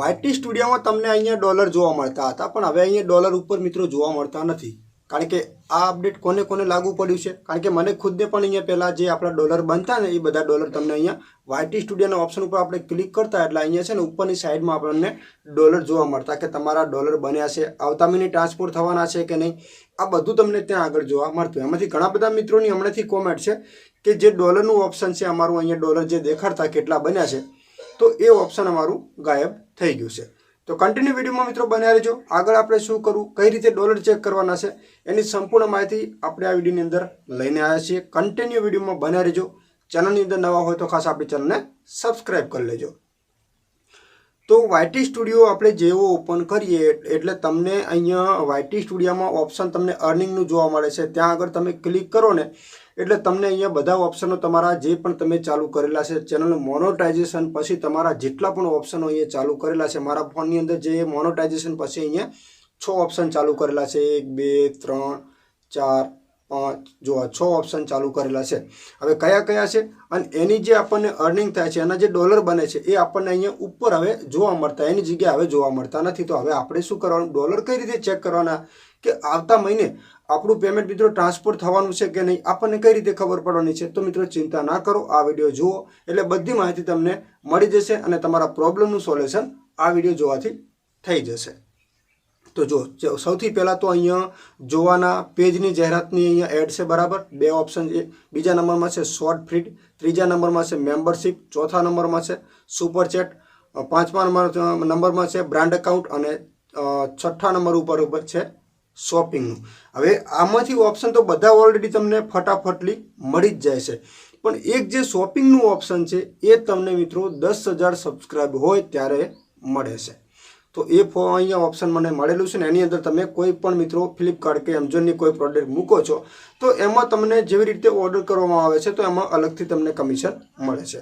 YT સ્ટુડિયોમાં તમને અહીંયા ડોલર જોવા મળતા હતા, પણ હવે અહીંયા ડોલર ઉપર મિત્રો જોવા મળતા નથી. કારણ કે આ અપડેટ કોને કોને લાગુ પડ્યું છે? કારણ કે મને ખુદને પણ અહીંયા પહેલાં જે આપણા ડોલર બનતા ને એ બધા ડોલર તમને અહીંયા વાયટી સ્ટુડિયોના ઓપ્શન ઉપર આપણે ક્લિક કરતા એટલે અહીંયા છે ને ઉપરની સાઈડમાં આપણને ડોલર જોવા મળતા કે તમારા ડોલર બન્યા છે, આવતા મહિને ટ્રાન્સફર થવાના છે કે નહીં, આ બધું તમને ત્યાં આગળ જોવા મળતું. એમાંથી ઘણા બધા મિત્રોની હમણાંથી કોમેન્ટ છે કે જે ડોલરનું ઓપ્શન છે, અમારું અહીંયા ડોલર જે દેખાડતા કેટલા બન્યા છે, તો એ ઓપ્શન અમારું ગાયબ થઈ ગયું છે. તો કન્ટિન્યુ વિડીયોમાં મિત્રો બન્યા રહેજો. આગળ આપણે શું કરવું, કઈ રીતે ડોલર ચેક કરવાના છે, એની સંપૂર્ણ માહિતી આપણે આ વિડીયોની અંદર લઈને આવ્યા છીએ. કન્ટિન્યુ વિડીયોમાં બન્યા રહેજો. ચેનલની અંદર નવા હોય તો ખાસ આપણી ચેનલને સબસ્ક્રાઈબ કરી લેજો. તો વાયટી સ્ટુડિયો આપણે જેવો ઓપન કરીએ, એટલે તમને અહીંયા વાયટી સ્ટુડિયોમાં ઓપ્શન તમને અર્નિંગનું જોવા મળે છે. ત્યાં આગળ તમે ક્લિક કરો ને, એટલે તમને અહીંયા બધા ઓપ્શનો તમારા જે પણ તમે ચાલુ કરેલા છે ચેનલનું મોનોટાઇઝેશન પછી તમારા જેટલા પણ ઓપ્શનો અહીંયા ચાલુ કરેલા છે, મારા ફોનની અંદર જે મોનોટાઇઝેશન પછી અહીંયા છ ઓપ્શન ચાલુ કરેલા છે. એક, બે, ત્રણ, ચાર જો છ ઓપ્શન ચાલુ કરેલા છે. હવે કયા કયા છે? અને એની જે આપણને અર્નિંગ થાય છે, એના જે ડોલર બને છે, એ આપણને અહીંયા ઉપર હવે જોવા મળતા, એની જગ્યાએ હવે જોવા મળતા નથી. તો હવે આપણે શું કરવાનું? ડોલર કઈ રીતે ચેક કરવાના? કે આવતા મહિને આપણું પેમેન્ટ મિત્રો ટ્રાન્સફર થવાનું છે કે નહીં, આપણને કઈ રીતે ખબર પડવાની છે? તો મિત્રો ચિંતા ના કરો, આ વીડિયો જુઓ. એટલે બધી માહિતી તમને મળી જશે અને તમારા પ્રોબ્લેમનું સોલ્યુશન આ વીડિયો જોવાથી થઈ જશે. તો જો સૌથી પહેલાં તો અહીંયા જોવાના પેજની જાહેરાતની અહીંયા એડ છે બરાબર. બે ઓપ્શન છે. બીજા નંબરમાં છે શોર્ટ ફ્રીડ, ત્રીજા નંબરમાં છે મેમ્બરશીપ, ચોથા નંબરમાં છે સુપર ચેટ પાંચમા નંબર નંબરમાં છે બ્રાન્ડ એકાઉન્ટ અને છઠ્ઠા નંબર ઉપર ઉપર છે શોપિંગનું. હવે આમાંથી ઓપ્શન તો બધા ઓલરેડી તમને ફટાફટલી મળી જ જાય છે. પણ એક જે શોપિંગનું ઓપ્શન છે એ તમને મિત્રો દસ હજાર સબસ્ક્રાઈબ હોય ત્યારે મળે છે. તો એ ફો અહીંયા ઓપ્શન મને મળેલું છે ને એની અંદર તમે કોઈ પણ મિત્રો ફ્લિપકાર્ટ કે એમેઝોનની કોઈ પ્રોડક્ટ મૂકો છો, તો એમાં તમને જેવી રીતે ઓર્ડર કરવામાં આવે છે, તો એમાં અલગથી તમને કમિશન મળે છે.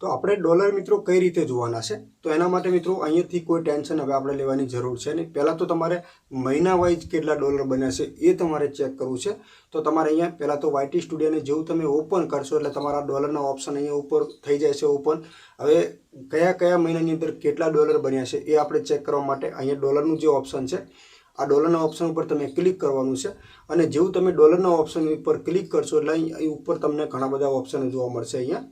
તો આપણે ડોલર મિત્રો કઈ રીતે જોવાના છે? તો એના માટે મિત્રો અહીંયાથી કોઈ ટેન્શન હવે આપણે લેવાની જરૂર છે નહીં. પહેલાં તો તમારે મહિના વાઇઝ કેટલા ડોલર બન્યા છે એ તમારે ચેક કરવું છે. તો તમારે અહીંયા પહેલાં તો વાયટી સ્ટુડિયોને જેવું તમે ઓપન કરશો એટલે તમારા ડોલરના ઓપ્શન અહીંયા ઉપર થઈ જાય છે ઓપન. હવે કયા કયા મહિનાની અંદર કેટલા ડોલર બન્યા છે એ આપણે ચેક કરવા માટે અહીંયા ડોલરનું જે ઓપ્શન છે, આ ડોલરના ઓપ્શન ઉપર તમે ક્લિક કરવાનું છે. અને જેવું તમે ડોલરના ઓપ્શન ઉપર ક્લિક કરશો એટલે અહીં ઉપર તમને ઘણા બધા ઓપ્શન જોવા મળશે અહીંયા.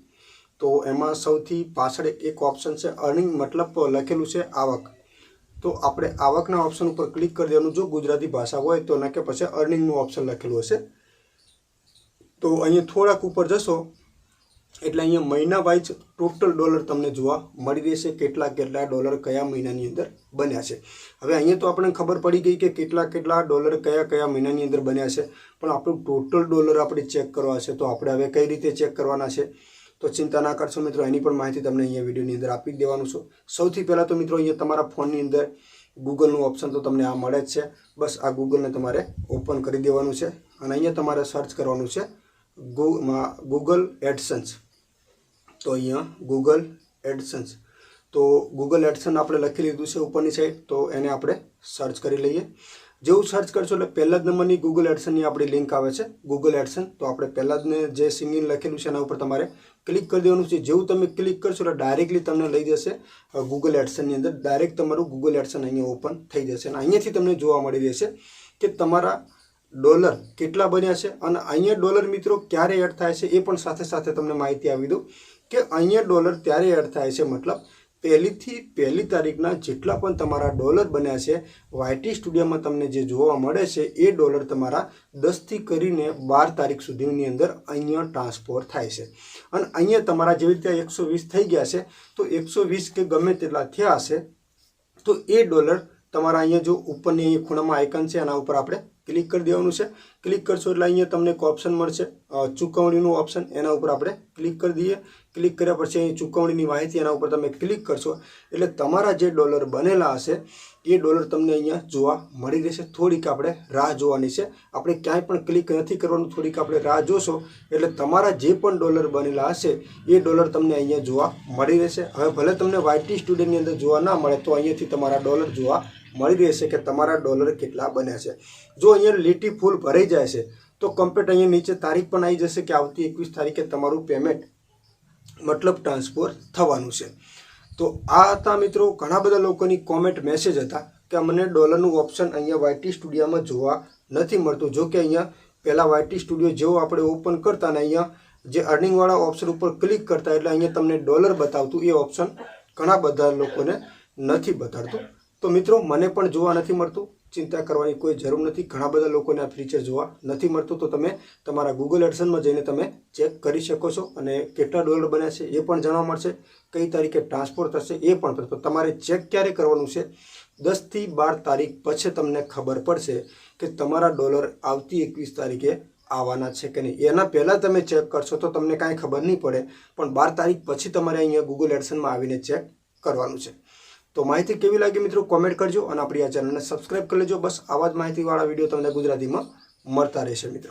તો એમાં સૌથી પાછળ એક ઓપ્શન છે અર્નિંગ મતલબ લખેલું છે આવક. તો આપણે આવકના ઓપ્શન ઉપર ક્લિક કરી દેવાનું. જો ગુજરાતી ભાષા હોય તો ન કે પછી અર્નિંગનું ઓપ્શન લખેલું હશે. તો અહીંયા થોડાક ઉપર જશો. એટલે અહીંયા મહિના વાઇઝ ટોટલ ડોલર તમને જોવા મળી રહેશે કેટલા કેટલા ડોલર કયા મહિનાની અંદર બન્યા છે. હવે અહીંયા તો આપણને ખબર પડી ગઈ કે કેટલા કેટલા ડોલર કયા કયા મહિનાની અંદર બન્યા છે. પણ આપણું ટોટલ ડોલર આપણે ચેક કરવા છે તો આપણે હવે કઈ રીતે ચેક કરવાના છે? તો ચિંતા ના કરશો મિત્રો, એની પણ માહિતી તમને અહીંયા વિડીયોની અંદર આપી દેવાનું છું. સૌથી પહેલાં તો મિત્રો, અહીંયા તમારા ફોનની અંદર ગૂગલનું ઓપ્શન તો તમને આ મળે જ છે. બસ આ ગૂગલને તમારે ઓપન કરી દેવાનું છે અને અહીંયા તમારે સર્ચ કરવાનું છે ગૂગલ એડસન્સ. તો અહીંયા ગૂગલ એડસન્સ. તો ગૂગલ એડસન આપણે લખી લીધું છે ઉપરની સાઈડ, તો એને આપણે સર્ચ કરી લઈએ. જેવું સર્ચ કરશો એટલે પહેલા જ નંબરની ગૂગલ એડસનની આપણી લિંક આવે છે. ગૂગલ એડસન તો આપણે પહેલાં જ જે સિંગિંગ લખેલું છે એના ઉપર તમારે ક્લિક કરી દેવાનું છે. જેવું તમે ક્લિક કરશો એટલે ડાયરેક્ટલી તમને લઈ જશે ગૂગલ એડસનની અંદર. ડાયરેક્ટ તમારું ગૂગલ એડસન અહીંયા ઓપન થઈ જશે અને અહીંયાથી તમને જોવા મળી રહેશે કે તમારા ડોલર કેટલા બન્યા છે અને અહીંયા ડોલર મિત્રો ક્યારે એડ થાય છે એ પણ સાથે સાથે તમને માહિતી આપી દઉં કે અહીંયા ડોલર ત્યારે એડ થાય છે, મતલબ પહેલીથી પહેલી તારીખના જેટલા પણ તમારા ડોલર બન્યા છે, વાયટી સ્ટુડિયોમાં તમને જે જોવા મળે છે, એ ડોલર તમારા દસથી કરીને બાર તારીખ સુધીની અંદર અહીંયા ટ્રાન્સફર થાય છે. અને અહીંયા તમારા જેવી રીતે એકસો વીસ થઈ ગયા છે, તો એકસો વીસ કે ગમે તેટલા થયા હશે, તો એ ડોલર તમારા અહીંયા જો ઉપરની ખૂણામાં આઇકન છે, એના ઉપર આપણે ક્લિક કરી દેવાનું છે. ક્લિક કરશો એટલે અહીંયા તમને એક ઓપ્શન મળશે. ચૂકવણીનું ઓપ્શન એના ઉપર આપણે ક્લિક કરી દઈએ. ક્લિક કર્યા પછી અહીં ચૂકવણીની માહિતી એના ઉપર તમે ક્લિક કરશો. એટલે તમારા જે ડોલર બનેલા હશે, એ ડોલર તમને અહીંયા જોવા મળી રહેશે. થોડીક આપણે રાહ જોવાની છે. આપણે ક્યાંય પણ ક્લિક નથી કરવાનું. થોડીક આપણે રાહ જોશો. એટલે તમારા જે પણ ડોલર બનેલા હશે, એ ડોલર તમને અહીંયા જોવા મળી રહેશે. હવે ભલે તમને વાયટી સ્ટુડન્ટની અંદર જોવા ના મળે, તો અહીંયાથી તમારા ડોલર જોવા મળી રહેશે કે તમારા ડોલર કેટલા બન્યા છે. જો અહીંયા લીટી ફૂલ ભરાઈ જાય છે. તો કમ્પ્લીટ અહીંયા નીચે તારીખ પણ આવી જશે કે આવતી એકવીસ તારીખે તમારું પેમેન્ટ મતલબ ટ્રાન્સફર થવાનું છે. તો આ હતા મિત્રો ઘણા બધા લોકોની કોમેન્ટ મેસેજ હતા કે અમને ડોલરનું ઓપ્શન અહીંયા વાયટી સ્ટુડિયોમાં જોવા નથી મળતું. જો કે અહીંયા પહેલાં વાયટી સ્ટુડિયો જેવો આપણે ઓપન કરતા ને અહીંયા જે અર્નિંગવાળા ઓપ્શન ઉપર ક્લિક કરતા એટલે અહીંયા તમને ડોલર બતાવતું એ ઓપ્શન ઘણા બધા લોકોને નથી બતાડતું. તો મિત્રો મને પણ જોવા નથી મળતું. ચિંતા કરવાની કોઈ જરૂર નથી. ઘણા બધા લોકોને આ ફીચર જોવા નથી મળતું. તો તમે તમારા ગૂગલ એડસનમાં જઈને તમે ચેક કરી શકો છો અને કેટલા ડોલર બન્યા છે એ પણ જાણવા મળશે. કઈ તારીખે ટ્રાન્સફર થશે એ પણ. તો તમારે ચેક ક્યારે કરવાનું છે? દસથી બાર તારીખ પછી તમને ખબર પડશે કે તમારા ડોલર આવતી એકવીસ તારીખે આવવાના છે કે નહીં. એના પહેલાં તમે ચેક કરશો તો તમને કાંઈ ખબર નહીં પડે. પણ બાર તારીખ પછી તમારે અહીંયા ગૂગલ એડસનમાં આવીને ચેક કરવાનું છે. તો માહિતી કેવી લાગી મિત્રો કોમેન્ટ કરજો અને આપણી આ ચેનલને સબસ્ક્રાઈબ કરી લેજો. બસ આવા જ માહિતીવાળા વીડિયો તમને ગુજરાતીમાં મળતા રહેશે મિત્રો.